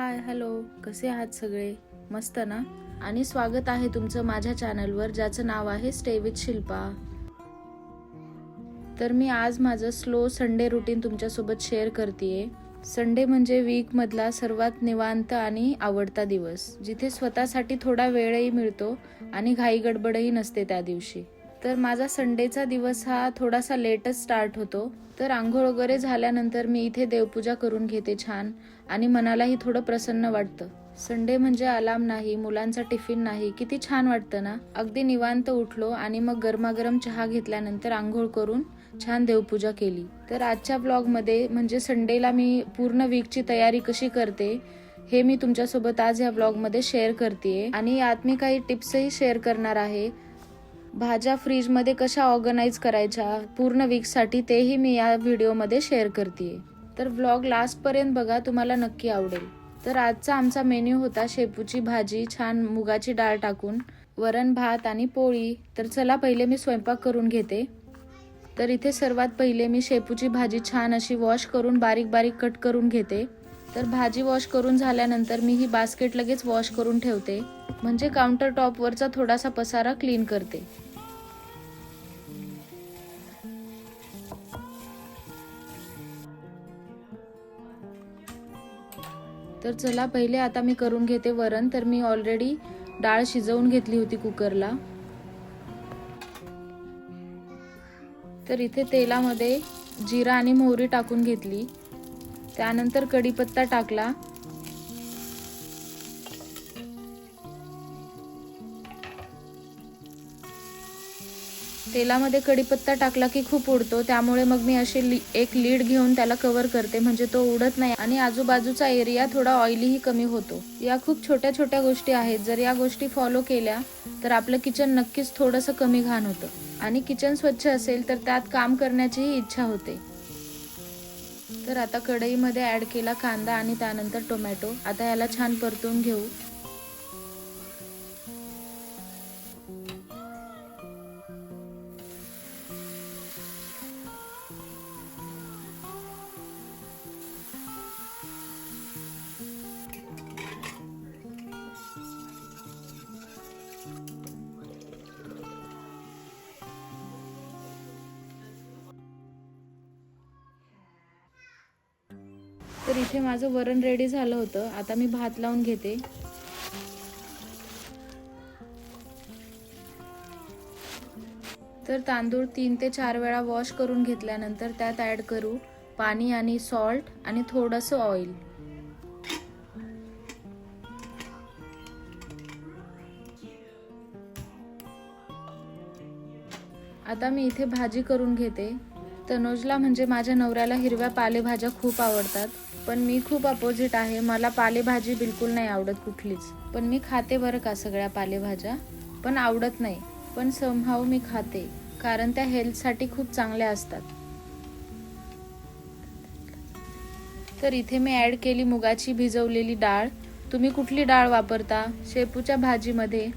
Hi hello. कसे आहात सगळे? मस्त ना? आणि स्वागत आहे तुमचं माझ्या चॅनलवर ज्याचं नाव आहे स्टे विथ शिल्पा. तर मी आज माझं स्लो संडे रुटीन तुमच्यासोबत शेअर करते संडे म्हणजे वीकमधला सर्वात निवांत आणि आवडता दिवस जिथे स्वतःसाठी थोडा वेळही मिळतो आणि घाई गडबडही नसते त्या दिवशी. तर माझा संडेचा दिवस हा थोडासा लेटच स्टार्ट होतो. तर आंघोळ वगैरे झाल्यानंतर मी इथे देवपूजा करून घेते छान आणि मनालाही थोडं प्रसन्न वाटतं. संडे म्हणजे अलाम नाही मुलांचा टिफिन नाही किती छान वाटतं ना? अगदी निवांत उठलो आणि मग गरमागरम चहा घेतल्यानंतर आंघोळ करून छान देवपूजा केली. तर आजच्या ब्लॉगमध्ये म्हणजे संडेला मी पूर्ण वीकची तयारी कशी करते हे मी तुमच्यासोबत आज या ब्लॉगमध्ये शेअर करते आणि यात मी काही टिप्सही शेअर करणार आहे. भाज्या फ्रीजमध्ये कशा ऑर्गनाईज करायच्या पूर्ण वीकसाठी तेही मी या व्हिडिओमध्ये शेअर करते तर व्लॉग लास्टपर्यंत बघा तुम्हाला नक्की आवडेल. तर आजचा आमचा मेन्यू होता शेपूची भाजी छान मुगाची डाळ टाकून वरण भात आणि पोळी. तर चला पहिले मी स्वयंपाक करून घेते. तर इथे सर्वात पहिले मी शेपूची भाजी छान अशी वॉश करून बारीक बारीक कट करून घेते. तर भाजी वॉश करून झाल्यानंतर मी ही बास्केट लगेच वॉश करून ठेवते. म्हणजे काउंटर टॉपवरचा थोडासा पसारा क्लीन करते. तर चला पहिले आता मी करून घेते वरण. तर मी ऑलरेडी डाळ शिजवून घेतली होती कुकरला. तर इथे तेलामध्ये जिरा आणि मोहरी टाकून घेतली. त्यानंतर कढीपत्ता टाकला. तेलामध्ये कढीपत्ता टाकला की खूप उडतो त्यामुळे मग मी असे ली एक लीड घेऊन त्याला कव्हर करते. म्हणजे तो उडत नाही आणि आजूबाजूचा एरिया थोडा ऑइलीही कमी होतो. या खूप छोट्या छोट्या गोष्टी आहेत. जर या गोष्टी फॉलो केल्या तर आपलं किचन नक्कीच थोडंसं कमी घाण होतं. आणि किचन स्वच्छ असेल तर त्यात काम करण्याचीही इच्छा होते. तर आता कढईमध्ये ॲड केला कांदा आणि त्यानंतर टोमॅटो आता याला छान परतून घेऊ. तर इथे माझं वरण रेडी झालं होतं. आता मी भात लावून घेते. तर तांदूळ तीन ते चार वेळा वॉश करून घेतल्यानंतर त्यात ॲड करू पाणी आणि सॉल्ट आणि थोडंसं ऑइल आता मी इथे भाजी करून घेते. तनोजला म्हणजे माझ्या नवऱ्याला हिरव्या पालेभाज्या खूप आवडतात. पण मी खूप अपोजिट आहे. मला पालेभाजी बिलकुल नाही आवडत कुठलीच. पण मी खाते बरं का सगळ्या पालेभाज्या? पण आवडत नाही. पण समहाव मी खाते. कारण त्या हेल्थसाठी खूप चांगल्या असतात. तर इथे मी ॲड केली मुगाची भिजवलेली डाळ. तुम्ही कुठली डाळ वापरता? शेपूच्या भाजीमध्ये?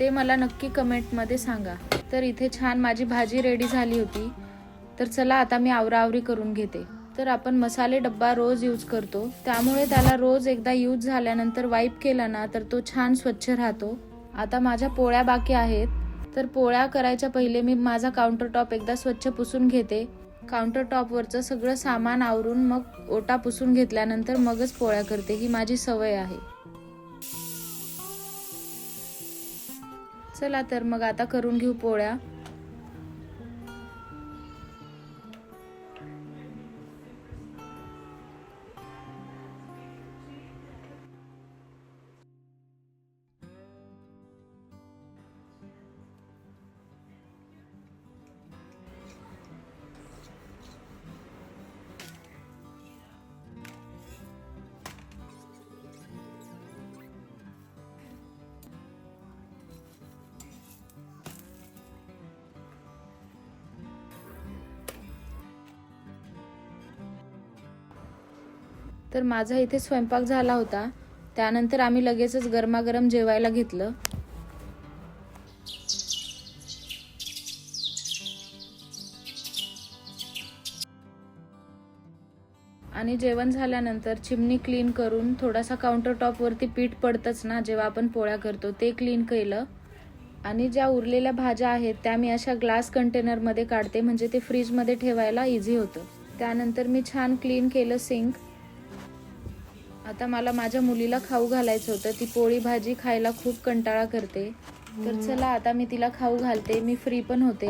ते मला नक्की कमेंटमध्ये सांगा. तर इथे छान माझी भाजी रेडी झाली होती. तर चला आता मी आवराआवरी करून घेते. तर आपण मसाले डब्बा रोज यूज करतो. त्यामुळे त्याला रोज एकदा यूज झाल्यानंतर वाईप केला ना तर तो छान स्वच्छ राहतो. आता माझ्या पोळ्या बाकी आहेत. तर पोळ्या करायच्या पहिले मी माझा काउंटर टॉप एकदा स्वच्छ पुसून घेते. काउंटर टॉपवरचं सगळं सामान आवरून मग ओटा पुसून घेतल्यानंतर मगच पोळ्या करते. ही माझी सवय आहे. चला तर मग आता करून घेऊ पोळ्या. तर माझा इथे स्वयंपाक झाला होता. त्यानंतर आम्ही लगेचच गरमागरम जेवायला घेतलं. आणि जेवण झाल्यानंतर चिमणी क्लीन करून थोडासा काउंटर टॉपवरती पीठ पडतंच ना जेव्हा आपण पोळ्या करतो ते क्लीन केलं. आणि ज्या उरलेल्या भाज्या आहेत त्या मी अशा ग्लास कंटेनरमध्ये काढते म्हणजे ते फ्रीजमध्ये ठेवायला इझी होतं. त्यानंतर मी छान क्लीन केलं सिंक आता मला माझ्या मुलीला खाऊ घालायचं होतं. ती पोळी भाजी खायला खूप कंटाळा करते. तर चला आता मी तिला खाऊ घालते. मी फ्री पण होते.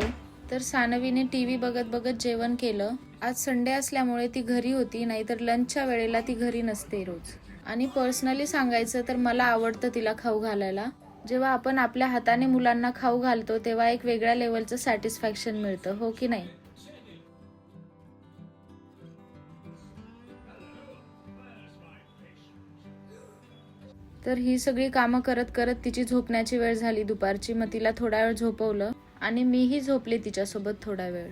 तर सानवीने टी व्ही बघत बघत जेवण केलं. आज संडे असल्यामुळे ती घरी होती. नाहीतर लंचच्या वेळेला ती घरी नसते रोज. आणि पर्सनली सांगायचं तर मला आवडतं तिला खाऊ घालायला. जेव्हा आपण आपल्या हाताने मुलांना खाऊ घालतो तेव्हा एक वेगळ्या लेवलचं सॅटिस्फॅक्शन मिळतं. हो की नाही? तर ही सगळी कामं करत करत तिची झोपण्याची वेळ झाली दुपारची. मग तिला थोडा वेळ झोपवलं आणि मीही झोपले तिच्यासोबत थोडा वेळ.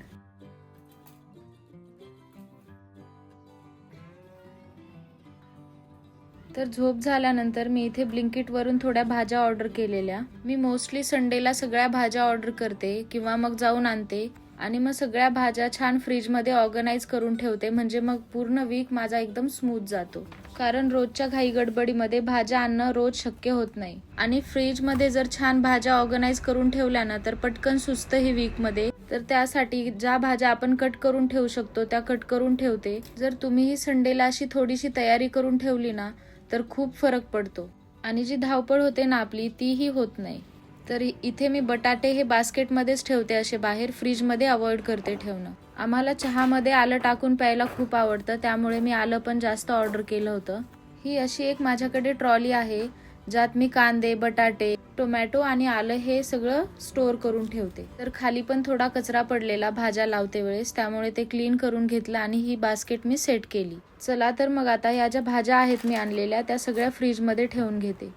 तर झोप झाल्यानंतर मी इथे ब्लिंकिटवरून थोड्या भाज्या ऑर्डर केलेल्या. मी मोस्टली संडेला सगळ्या भाज्या ऑर्डर करते किंवा मग जाऊन आणते. आणि मग सगळ्या भाज्या छान फ्रीजमध्ये ऑर्गनाईज करून ठेवते. म्हणजे मग पूर्ण वीक माझा एकदम स्मूथ जातो. कारण रोजच्या घाई गडबडीमध्ये भाज्या आणणं रोज शक्य होत नाही. आणि फ्रीजमध्ये जर छान भाज्या ऑर्गनाईज करून ठेवल्या ना तर पटकन सुस्त ही वीकमध्ये तर त्यासाठी ज्या भाज्या आपण कट करून ठेवू शकतो त्या कट करून ठेवते. जर तुम्हीही संडेला अशी थोडीशी तयारी करून ठेवली ना तर खूप फरक पडतो. आणि जी धावपळ होते ना आपली तीही होत नाही. तर इथे मी बटाटे हे बास्केटमध्येच ठेवते असे बाहेर फ्रीजमध्ये अवॉइड करते ठेवणं. आम्हाला चहामध्ये आलं टाकून प्यायला खूप आवडतं त्यामुळे मी आलं पण जास्त ऑर्डर केलं होतं. ही अशी एक माझ्याकडे ट्रॉली आहे ज्यात मी कांदे बटाटे टोमॅटो आणि आलं हे सगळं स्टोअर करून ठेवते. तर खाली पण थोडा कचरा पडलेला भाज्या लावते वेळेस त्यामुळे ते क्लीन करून घेतलं आणि ही बास्केट मी सेट केली. चला तर मग आता ह्या ज्या भाज्या आहेत मी आणलेल्या त्या सगळ्या फ्रीजमध्ये ठेवून घेते.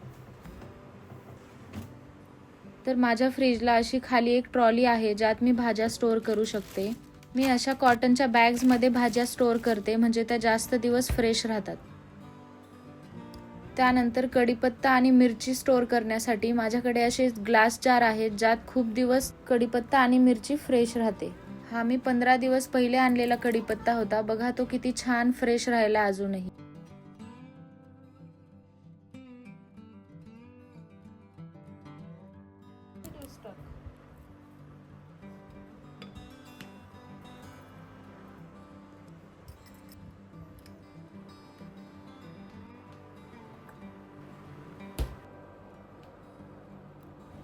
तर माझ्या फ्रीजला अशी खाली एक ट्रॉली आहे ज्यात मी भाज्या स्टोअर करू शकते. मी अशा कॉटनच्या बॅग्समध्ये भाज्या स्टोअर करते म्हणजे त्या जास्त दिवस फ्रेश राहतात. त्यानंतर कढीपत्ता आणि मिरची स्टोअर करण्यासाठी माझ्याकडे असे ग्लास जार आहेत ज्यात खूप दिवस कढीपत्ता आणि मिरची फ्रेश राहते. हा मी पंधरा दिवस पहिले आणलेला कढीपत्ता होता. बघा तो किती छान फ्रेश राहिला अजूनही.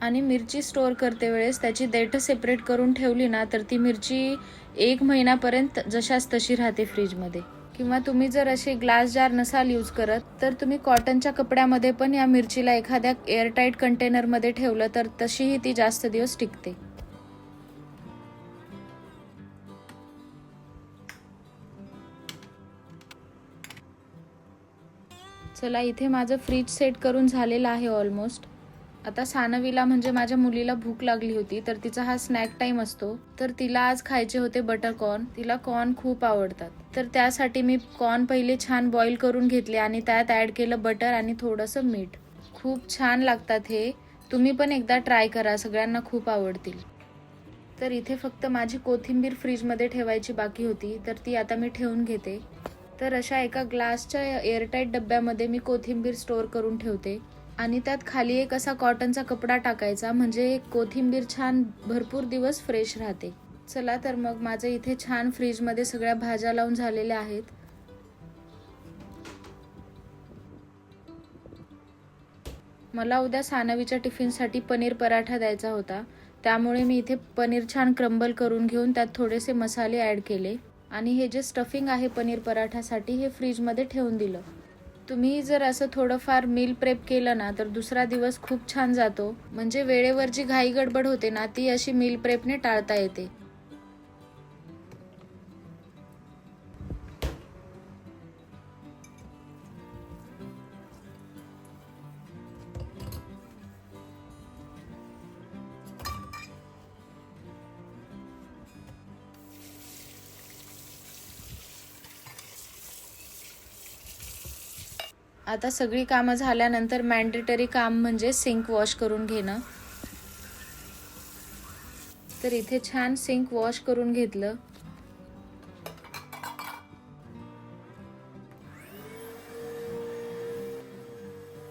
आणि मिरची स्टोअर करते वेळेस त्याची देठ सेपरेट करून ठेवली ना तर ती मिरची एक महिन्यापर्यंत जशाच तशी राहते फ्रीजमध्ये किंवा तुम्ही जर असे ग्लास जार नसाल यूज करत तर तुम्ही कॉटनच्या कपड्यामध्ये पण या मिरचीला एखाद्या एअरटाईट कंटेनरमध्ये ठेवलं तर तशीही ती जास्त दिवस टिकते. चला इथे माझं फ्रीज सेट करून झालेलं आहे ऑलमोस्ट आता सानवीला म्हणजे माझ्या मुलीला भूक लागली होती तर तिचा हा स्नॅक टाइम असतो. तर तिला आज खायचे होते बटर कॉर्न तिला कॉर्न खूप आवडतात. तर त्यासाठी मी कॉर्न पहिले छान बॉईल करून घेतले आणि त्यात ॲड केलं बटर आणि थोडंसं मीठ. खूप छान लागतात हे. तुम्ही पण एकदा ट्राय करा सगळ्यांना खूप आवडतील. तर इथे फक्त माझी कोथिंबीर फ्रीजमध्ये ठेवायची बाकी होती तर ती आता मी ठेवून घेते. तर अशा एका ग्लासच्या एअरटाईट डब्यामध्ये मी कोथिंबीर स्टोअर करून ठेवते. आणि त्यात खाली एक असा कॉटनचा कपडा टाकायचा म्हणजे कोथिंबीर छान भरपूर दिवस फ्रेश राहते. चला तर मग माझं इथे छान फ्रीजमध्ये सगळ्या भाज्या लावून झालेल्या आहेत. मला उद्या सानवीच्या टिफिनसाठी पनीर पराठा द्यायचा होता. त्यामुळे मी इथे पनीर छान क्रंबल करून घेऊन त्यात थोडेसे मसाले ॲड केले. आणि हे जे स्टफिंग आहे पनीर पराठासाठी हे फ्रीजमध्ये ठेवून दिलं. तुम्ही जर असं थोडंफार मील प्रेप केलं ना तर दुसरा दिवस खूप छान जातो. म्हणजे वेळेवर जी घाई गडबड होते ना ती अशी मील प्रेपने टाळता येते. आता सगळी कामं झाल्यानंतर मॅन्डेटरी काम म्हणजे सिंक वॉश करून घेणं. तर इथे छान सिंक वॉश करून घेतलं.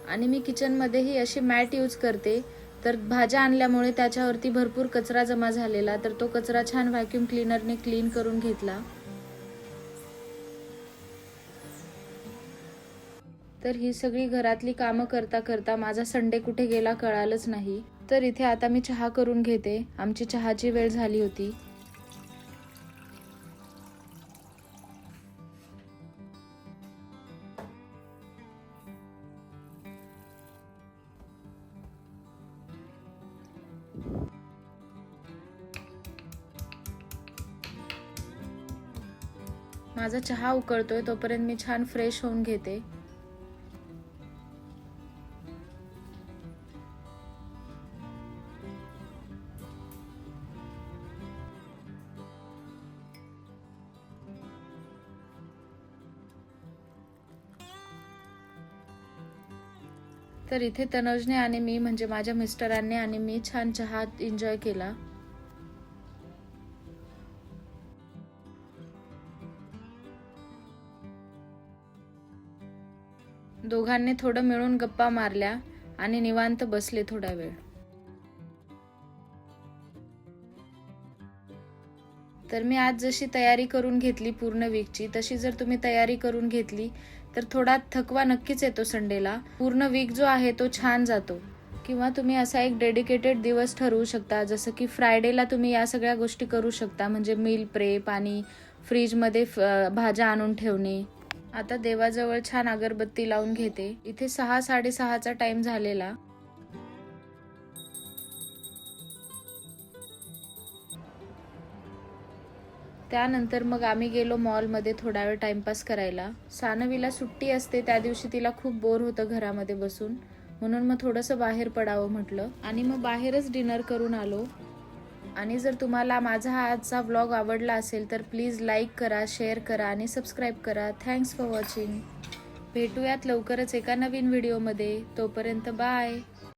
आणि मी किचनमध्येही अशी मॅट यूज करते. तर भाज्या आणल्यामुळे त्याच्यावरती भरपूर कचरा जमा झालेला. तर तो कचरा छान व्हॅक्यूम क्लीनरने क्लीन करून घेतला. तर ही सगळी घरातली कामं करता करता माझा संडे कुठे गेला कळालंच नाही. तर इथे आता मी चहा करून घेते. आमची चहाची वेळ झाली होती. माझा चहा उकळतोय तोपर्यंत मी छान फ्रेश होऊन घेते. तर इथे तनोजने आणि मी म्हणजे माझ्या मिस्टरांनी आणि मी छान चहा एन्जॉय केला. दोघांनी थोडं मिळून गप्पा मारल्या आणि निवांत बसले थोडा वेळ. तर मी आज जशी तयारी करून घेतली पूर्ण वीकची तशी जर तुम्ही तयारी करून घेतली तर थोडा थकवा नक्कीच येतो संडेला. पूर्ण वीक जो आहे तो छान जातो. किंवा तुम्ही असा एक डेडिकेटेड दिवस ठरवू शकता जसं की फ्रायडेला तुम्ही या सगळ्या गोष्टी करू शकता. म्हणजे मील प्रेप आणि फ्रीजमध्ये फ- भाज्या आणून ठेवणे. आता देवाजवळ छान अगरबत्ती लावून घेते. इथे सहा साडेसहाचा टाइम झालेला. त्यानंतर मग आम्ही गेलो मॉलमध्ये थोडा वेळ टाइमपास करायला. सानवीला सुट्टी असते त्या दिवशी तिला खूप बोर होतं घरामध्ये बसून. म्हणून मग थोडंसं बाहेर पडावं म्हटलं. आणि मग बाहेरच डिनर करून आलो. आणि जर तुम्हाला माझा हा आजचा व्लॉग आवडला असेल तर प्लीज लाईक करा शेअर करा आणि सबस्क्राईब करा. Thanks for watching. भेटूयात लवकरच एका नवीन व्हिडिओमध्ये. तोपर्यंत बाय.